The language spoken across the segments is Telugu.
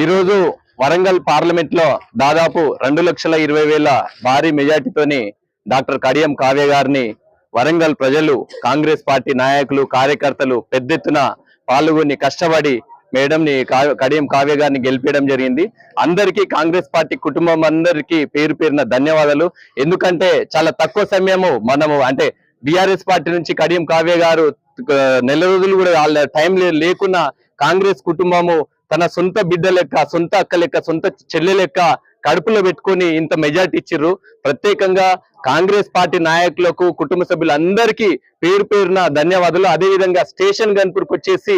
ఈరోజు వరంగల్ పార్లమెంట్లో దాదాపు రెండు లక్షల ఇరవై వేల భారీ మెజార్టీతోని డాక్టర్ కడియం కావ్య గారిని వరంగల్ ప్రజలు కాంగ్రెస్ పార్టీ నాయకులు కార్యకర్తలు పెద్ద ఎత్తున పాల్గొని కష్టపడి మేడం ని కడియం కావ్య గారిని గెలిపించడం జరిగింది. అందరికీ కాంగ్రెస్ పార్టీ కుటుంబం అందరికీ పేరు పేరున ధన్యవాదాలు. ఎందుకంటే చాలా తక్కువ సమయము మనము అంటే బీఆర్ఎస్ పార్టీ నుంచి కడియం కావ్య గారు నెల రోజులు కూడా వాళ్ళ టైం లేకున్నా కాంగ్రెస్ కుటుంబము తన సొంత బిడ్డ లెక్క సొంత అక్క లెక్క సొంత చెల్లె లెక్క కడుపులో పెట్టుకొని ఇంత మెజార్టీ ఇచ్చిర్రు. ప్రత్యేకంగా కాంగ్రెస్ పార్టీ నాయకులకు కుటుంబ సభ్యులందరికీ పేరు పేరున ధన్యవాదాలు. అదే విధంగా స్టేషన్ గన్పూర్కి వచ్చేసి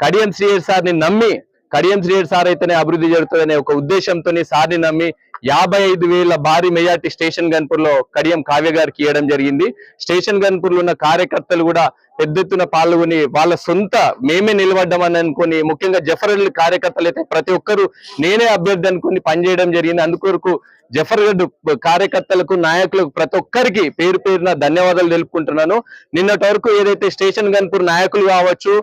కడియం శ్రీహరి సార్ని నమ్మి కడియం శ్రీహరి సార్ అయితేనే అభివృద్ధి జరుగుతుందనే ఒక ఉద్దేశంతో సార్ని నమ్మి యాభై ఐదు వేల భారీ మెజార్టీ స్టేషన్ గన్పూర్లో కడియం కావ్య గారికి ఇవ్వడం జరిగింది. స్టేషన్ గన్పూర్లో ఉన్న కార్యకర్తలు కూడా పెద్ద ఎత్తున పాల్గొని వాళ్ళ సొంత మేమే నిలబడ్డామని అనుకుని ముఖ్యంగా జఫర్గడ్ కార్యకర్తలు అయితే ప్రతి ఒక్కరు నేనే అభ్యర్థి అనుకుని పనిచేయడం జరిగింది. అందుకొరకు జఫర్గడ్ కార్యకర్తలకు నాయకులకు ప్రతి ఒక్కరికి పేరు పేరున ధన్యవాదాలు తెలుపుకుంటున్నాను. నిన్నటి వరకు ఏదైతే స్టేషన్ గన్పూర్ నాయకులు కావచ్చు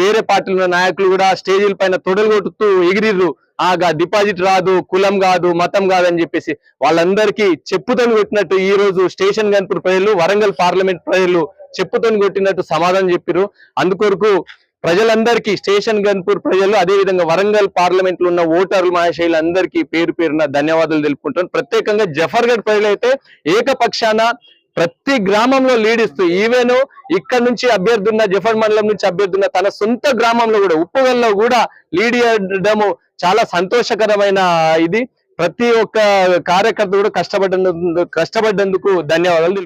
వేరే పార్టీల ఉన్న నాయకులు కూడా స్టేజీల పైన తొడలు కొట్టుతూ ఎగిరిర్రు. ఆగా డిపాజిట్ రాదు కులం కాదు మతం కాదు అని చెప్పేసి వాళ్ళందరికీ చెప్పుతోని కొట్టినట్టు ఈ రోజు స్టేషన్ గన్పూర్ ప్రజలు వరంగల్ పార్లమెంట్ ప్రజలు చెప్పుతోని కొట్టినట్టు సమాధానం చెప్పారు అందుకొరకు ప్రజలందరికీ స్టేషన్ గన్పూర్ ప్రజలు అదే విధంగా వరంగల్ పార్లమెంట్లో ఉన్న ఓటర్లు మహాశైలందరికీ పేరు పేరున ధన్యవాదాలు తెలుపుకుంటాను ప్రత్యేకంగా జఫర్గఢ్ ప్రజలు అయితే ఏకపక్షాన ప్రతి గ్రామంలో లీడ్ ఇస్తూ ఈవెన్ ఇక్కడ నుంచి అభ్యర్థి ఉన్న జఫర్ మండలం నుంచి అభ్యర్థి ఉన్న తన సొంత గ్రామంలో కూడా ఉప్పగల్లో కూడా లీడ్ ఇవ్వడము చాలా సంతోషకరమైన ఇది. ప్రతి ఒక్క కార్యకర్త కూడా కష్టపడ్డ కష్టపడ్డందుకు ధన్యవాదాలు.